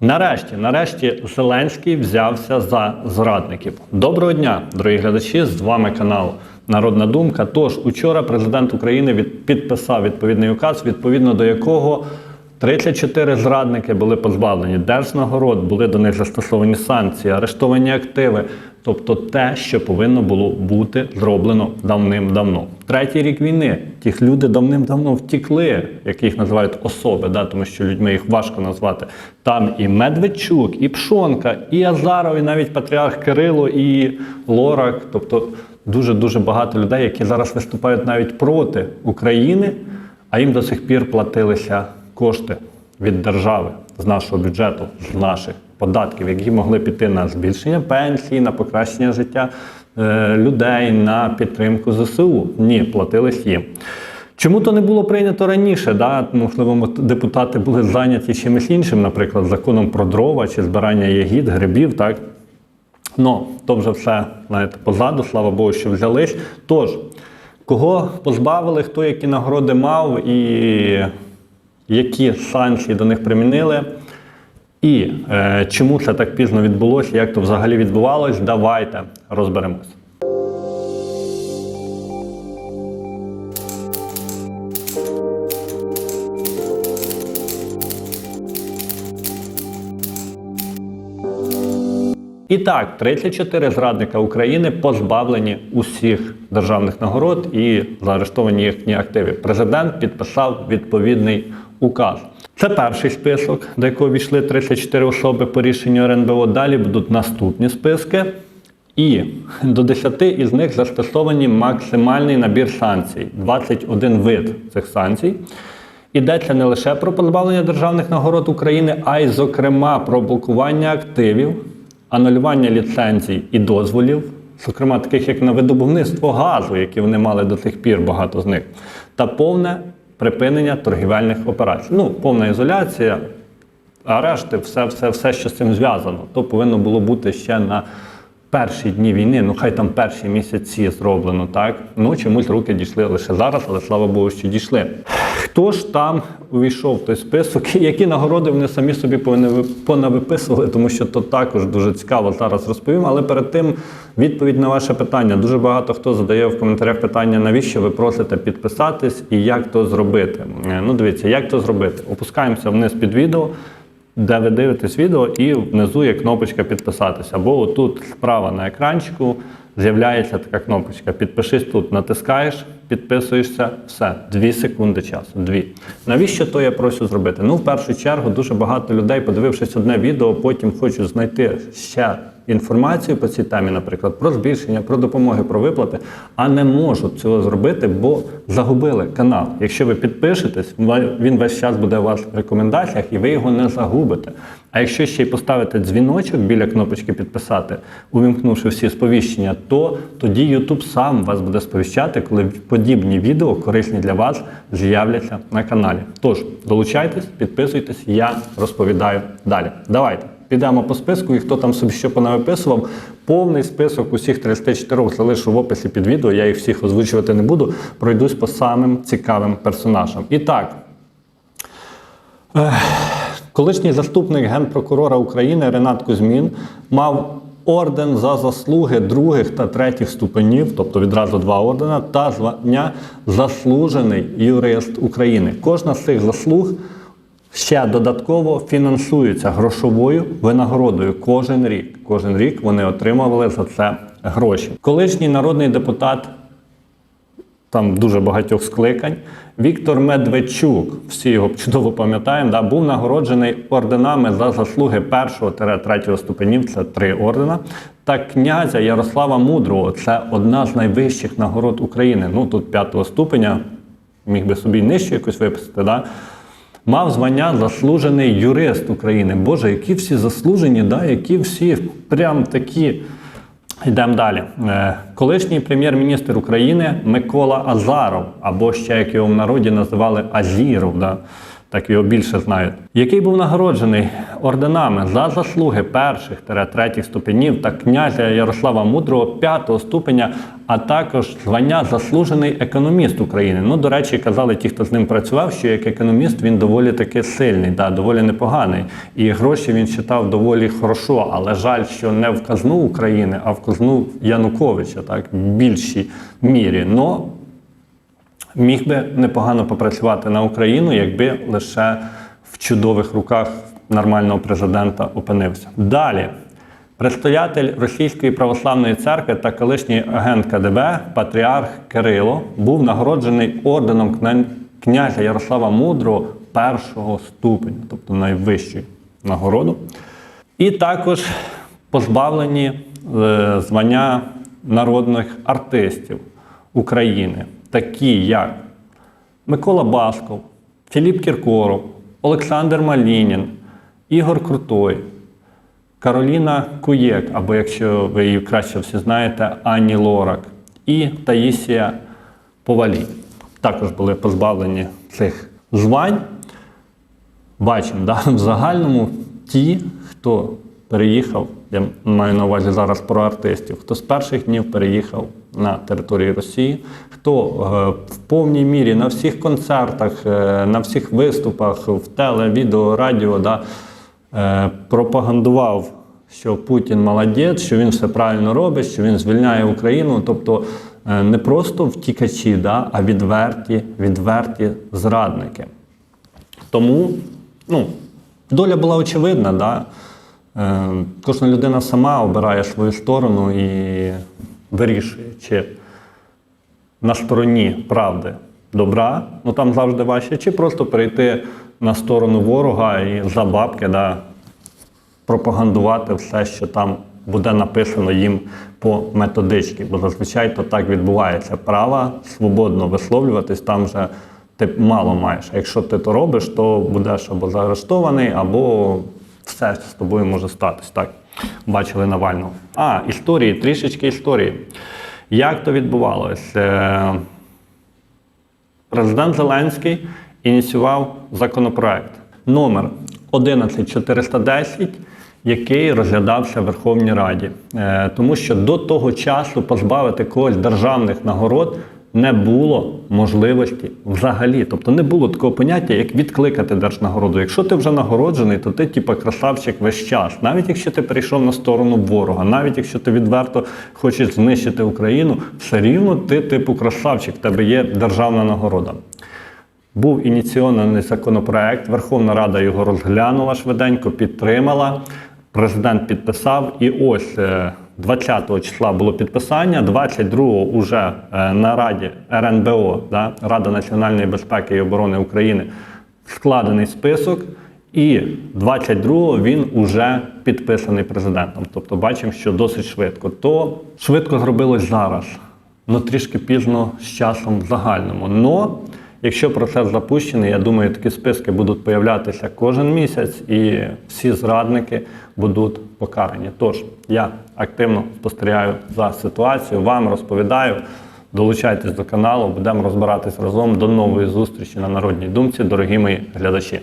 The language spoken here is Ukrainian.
Нарешті, нарешті, Зеленський взявся за зрадників. Доброго дня, дорогі глядачі! З вами канал Народна Думка. Тож учора президент України від, підписав відповідний указ, відповідно до якого 34 зрадники були позбавлені держнагород, були до них застосовані санкції, арештовані активи. Тобто те, що повинно було бути зроблено давним-давно. Третій рік війни ті люди давним-давно втікли, як їх називають особи, да, тому що людьми їх важко назвати. Там і Медведчук, і Пшонка, і Азаров, і навіть патріарх Кирило, і Лорак. Тобто дуже дуже багато людей, які зараз виступають навіть проти України, а їм до сих пір платилися кошти від держави з нашого бюджету, з наших податків, які могли піти на збільшення пенсії, на покращення життя е, людей, на підтримку ЗСУ. Ні, платились їм. Чому то не було прийнято раніше? Да? Можливо, депутати були зайняті чимось іншим, наприклад, законом про дрова чи збирання ягід, грибів, так? Ну, то вже все знаєте, позаду, слава Богу, що взялись. Тож, кого позбавили, хто які нагороди мав і які санкції до них примінили, і е, чому це так пізно відбулося, як то взагалі відбувалось, давайте розберемось. І так, 34 зрадника України позбавлені усіх державних нагород і заарештовані їхні активи. Президент підписав відповідний указ. Це перший список, до якого війшли 34 особи по рішенню РНБО. Далі будуть наступні списки. І до 10 із них застосовані максимальний набір санкцій 21 вид цих санкцій. Йдеться не лише про позбавлення державних нагород України, а й, зокрема, про блокування активів, анулювання ліцензій і дозволів, зокрема таких як на видобувництво газу, які вони мали до цих пір, багато з них, та повне припинення торгівельних операцій. Ну, повна ізоляція, арешти, все, все, все, що з цим зв'язано. То повинно було бути ще на перші дні війни, ну хай там перші місяці зроблено, так? Ну чомусь руки дійшли лише зараз, але слава Богу, що дійшли. Хто ж там увійшов в той список? Які нагороди вони самі собі понавиписували, тому що то також дуже цікаво зараз розповім. Але перед тим відповідь на ваше питання. Дуже багато хто задає в коментарях питання, навіщо ви просите підписатись і як то зробити. Е, Ну, дивіться, як то зробити. Опускаємося вниз під відео де ви дивитесь відео, і внизу є кнопочка підписатися. Або отут справа на екранчику з'являється така кнопочка. Підпишись тут, натискаєш, підписуєшся, все, дві секунди часу. Дві. Навіщо то я прошу зробити? Ну, в першу чергу, дуже багато людей, подивившись одне відео, потім хочуть знайти ще інформацію по цій темі, наприклад, про збільшення, про допомоги, про виплати, а не можуть цього зробити, бо загубили канал. Якщо ви підпишетесь, він весь час буде у вас в рекомендаціях, і ви його не загубите. А якщо ще й поставити дзвіночок біля кнопочки підписати, увімкнувши всі сповіщення, то тоді YouTube сам вас буде сповіщати, коли подібні відео, корисні для вас, з'являться на каналі. Тож долучайтесь, підписуйтесь, я розповідаю далі. Давайте. Підемо по списку, і хто там собі що понавиписував, повний список усіх 34 залишу в описі під відео. Я їх всіх озвучувати не буду. Пройдусь по самим цікавим персонажам. І так, Колишній заступник генпрокурора України Ренат Кузьмін мав орден за заслуги других та третіх ступенів, тобто відразу два ордена, та звання заслужений юрист України. Кожна з цих заслуг ще додатково фінансується грошовою винагородою кожен рік. Кожен рік вони отримували за це гроші. Колишній народний депутат там дуже багатьох скликань. Віктор Медведчук, всі його чудово пам'ятаємо, да, був нагороджений орденами за заслуги першого третього ступенів, це три ордена. Та князя Ярослава Мудрого це одна з найвищих нагород України. Ну тут п'ятого ступеня, міг би собі нижче якось виписати. Да? Мав звання заслужений юрист України. Боже, які всі заслужені, да? які всі прям такі. Йдемо далі. Е, Колишній прем'єр-міністр України Микола Азаров, або ще як його в народі називали Азіров. Да? Так його більше знають, який був нагороджений орденами за заслуги перших третіх ступенів та князя Ярослава Мудрого п'ятого ступеня, а також звання заслужений економіст України. Ну, до речі, казали ті, хто з ним працював, що як економіст він доволі таки сильний, да, доволі непоганий. І гроші він читав доволі хорошо, але жаль, що не в казну України, а в казну Януковича, так, в більшій мірі. Но міг би непогано попрацювати на Україну, якби лише в чудових руках нормального президента опинився. Далі. Предстоятель Російської православної церкви та колишній агент КДБ Патріарх Кирило був нагороджений орденом князя Ярослава Мудрого першого ступеня, тобто найвищої нагороду. І також позбавлені е, звання народних артистів України, такі як Микола Басков, Філіп Кіркоров, Олександр Малінін, Ігор Крутой, Кароліна Куєк, або якщо ви її краще всі знаєте, Ані Лорак і Таїсія Повалій. Також були позбавлені цих звань. Бачимо, да, в загальному ті, хто переїхав, я маю на увазі зараз про артистів, хто з перших днів переїхав на територію Росії, хто е, в повній мірі на всіх концертах, е, на всіх виступах, в теле, відео, радіо, да, е, пропагандував, що Путін молодець, що він все правильно робить, що він звільняє Україну. Тобто не просто втікачі, да, а відверті, відверті зрадники. Тому ну, доля була очевидна. Да? Е, кожна людина сама обирає свою сторону і вирішує, чи на стороні правди добра, ну там завжди важче, чи просто перейти на сторону ворога і за бабки да, пропагандувати все, що там буде написано їм по методичці. Бо зазвичай то так відбувається. Права свободно висловлюватись, там вже ти мало маєш. Якщо ти то робиш, то будеш або заарештований, або все з тобою може статись. Так, бачили Навального. А, історії, трішечки історії. Як то відбувалося? Е, Президент Зеленський ініціював законопроект номер 11410, який розглядався в Верховній Раді. Е, Тому що до того часу позбавити когось державних нагород не було можливості взагалі. Тобто не було такого поняття, як відкликати держнагороду. Якщо ти вже нагороджений, то ти типа красавчик весь час. Навіть якщо ти прийшов на сторону ворога, навіть якщо ти відверто хочеш знищити Україну, все рівно ти типу красавчик, в тебе є державна нагорода. Був ініційований законопроект, Верховна Рада його розглянула швиденько, підтримала. Президент підписав, і ось е, 20 числа було підписання, 22-го вже е, на Раді РНБО, да, Рада національної безпеки і оборони України, складений список, і 22-го він уже підписаний президентом. Тобто бачимо, що досить швидко. То швидко зробилось зараз, ну трішки пізно з часом в загальному. Но Якщо процес запущений, я думаю, такі списки будуть появлятися кожен місяць, і всі зрадники будуть покарані. Тож я активно спостерігаю за ситуацією, вам розповідаю. Долучайтесь до каналу, будемо розбиратись разом. До нової зустрічі на народній думці, дорогі мої глядачі.